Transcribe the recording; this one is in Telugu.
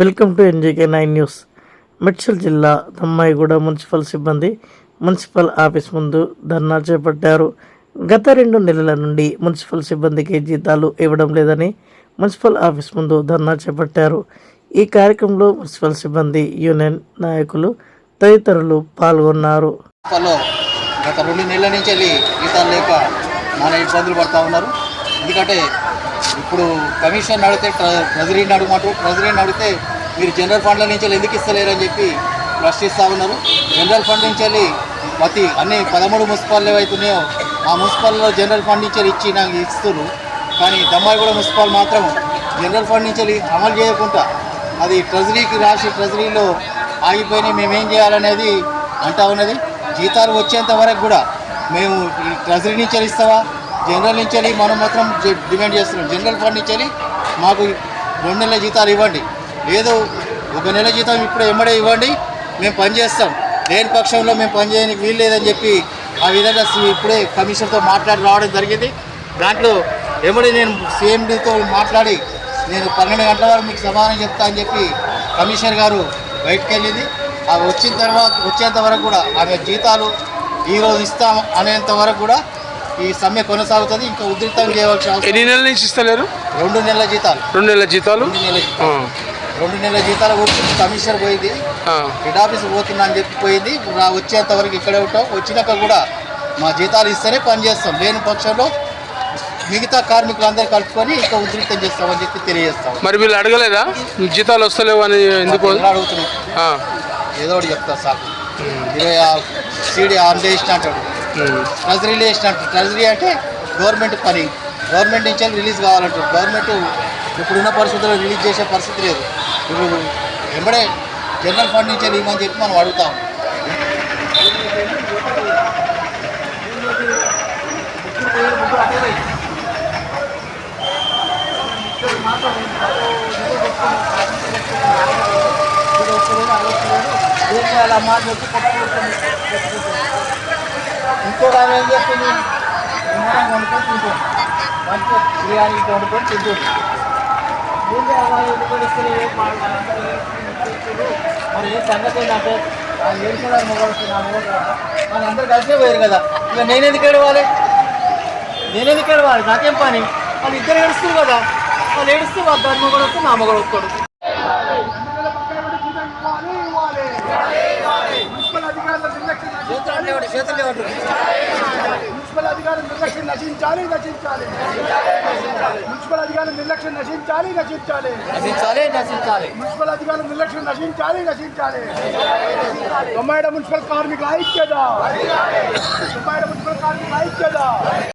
Welcome to NGK nine news. Medchal జిల్లా దమ్మాయిగూడ మున్సిపల్ సిబ్బంది మున్సిపల్ ఆఫీస్ ముందు ధర్నా చేపట్టారు. గత రెండు నెలల నుండి మున్సిపల్ సిబ్బందికి జీతాలు ఇవ్వడం లేదని మున్సిపల్ ఆఫీస్ ముందు ధర్నా చేపట్టారు. ఈ కార్యక్రమంలో మున్సిపల్ సిబ్బంది యూనియన్ నాయకులు తదితరులు పాల్గొన్నారు. గత రెండు నెలల నుంచి వెళ్ళి జీతాలు లేక నానా ఇబ్బందులు పడతా ఉన్నారు. ఎందుకంటే ఇప్పుడు కమిషన్ అడిగితే ట్ర- ట్రెజరీని అడగమంటారు. ట్రెజరీని అడిగితే మీరు జనరల్ ఫండ్ల నుంచి ఎందుకు ఎందుకు ఇస్తలేరని చెప్పి ప్రశ్నిస్తూ ఉన్నారు. జనరల్ ఫండ్ నుంచి వెళ్ళి ప్రతి అన్ని పదమూడు మున్సిపాల్ ఏవైతున్నాయో ఆ మున్సిపాల్లో జనరల్ ఫండ్ నుంచి ఇచ్చి నాకు ఇస్తున్నారు. కానీ దమ్మాయిగూడ మున్సిపాల్ మాత్రం జనరల్ ఫండ్ నుంచి వెళ్ళి అమలు చేయకుండా అది ట్రెజరీకి రాసి ట్రెజరీలో ఆగిపోయినాయి మేమేం చేయాలనేది అంటా ఉన్నది. జీతాలు వచ్చేంత వరకు కూడా మేము ఈ ట్రెజరీ నుంచి ఇస్తావా? జనరల్ నుంచి వెళ్ళి మనం మాత్రం డిమాండ్ చేస్తున్నాం. జనరల్ ఫండ్ నుంచి వెళ్ళి మాకు రెండు నెలల జీతాలు ఇవ్వండి. లేదు ఒక నెల జీతం ఇప్పుడు ఎమ్మడే ఇవ్వండి మేము పనిచేస్తాం లేని పక్షంలో మేము పని చేయడానికి వీలు లేదని చెప్పి ఆ విధంగా ఇప్పుడే కమిషన్తో మాట్లాడి రావడం జరిగింది. దాంట్లో ఎమ్మడి నేను సీఎండితో మాట్లాడి నేను పన్నెండు గంటల వరకు మీకు సమాధానం చెప్తా అని చెప్పి కమిషనర్ గారు బయటకు వెళ్ళింది ఆ వచ్చిన తర్వాత వచ్చేంత వరకు కూడా ఆమె జీతాలు ఈరోజు ఇస్తాం అనేంత వరకు కూడా ఈ సమ్మె కొనసాగుతుంది. ఇంకా ఉధృతం చేయవలసిన ఎన్ని నెలల నుంచి ఇస్తలేరు? రెండు నెలల జీతాలు. రెండు నెలల జీతాలు? రెండు నెలల జీతాలు. రెండు నెలల జీతాలు కమిషనర్ పోయింది. హెడ్ ఆఫీస్ పోతున్నా అని చెప్పి పోయింది. వచ్చేంత వరకు ఇక్కడే ఉంటాం. వచ్చినాక కూడా మా జీతాలు ఇస్తేనే పని చేస్తాం. లేని పక్షంలో మిగతా కార్మికులందరూ కలుపుకొని ఇంకా ఉధృతం చేస్తామని చెప్పి తెలియజేస్తాం. మరి వీళ్ళు అడగలేదా? జీతాలు వస్తలేవు అని ఎందుకు? అడుగుతున్నాం ఏదో ఒకటి చెప్తా సార్. ఇరవై సీడీ ఆన్ చేసిన అంటాడు. ట్రెజరీలో వేసిన ట్రెజరీ అంటే గవర్నమెంట్ పని. గవర్నమెంట్ నుంచి రిలీజ్ కావాలంటారు. గవర్నమెంట్ ఇప్పుడున్న పరిస్థితుల్లో రిలీజ్ చేసే పరిస్థితి లేదు. ఇప్పుడు వెంబడే జనరల్ ఫండ్ నుంచి ఇవ్వమని చెప్పి మనం అడుగుతాం. ఇంకో ఆమె ఏం చేస్తుంది విమానం కొనుక్కొని తింటుంది మంచి బిర్యానీ కొనుక్కొని తింటుంది ఏం చేయాలి వాళ్ళు ఎందుకు ఇస్తారు? మరి ఏ సంగతి ఏంటంటే వాళ్ళు ఏడుస్తున్నారు మొగలు నా మొగలు వాళ్ళు అందరూ కలిసే పోయారు కదా ఇక నేను ఎందుకు ఏడవాలి? నేను ఎందుకు ఏడవాలి నాకేం పని? వాళ్ళు ఇద్దరు ఏడుస్తారు కదా. వాళ్ళు ఏడుస్తే వాళ్ళ దాని మొగడు వస్తే నా మొగడు వస్తాడు మున్సిపల్ అధికారుల నిర్లక్ష్యం చేతులు లేవండి చేతులు లేవండి మున్సిపల్ అధికారుల నిర్లక్ష్యం నశించాలి నశించాలి. మున్సిపల్ అధికారుల నిర్లక్ష్యం నశించాలి నశించాలి. నశించాలి నశించాలి. మున్సిపల్ అధికారుల నిర్లక్ష్యం నశించాలి నశించాలి. తొంభై మున్సిపల్ కార్మికుల ఐక్యత. తొంభై మున్సిపల్ కార్మికుల ఐక్యత.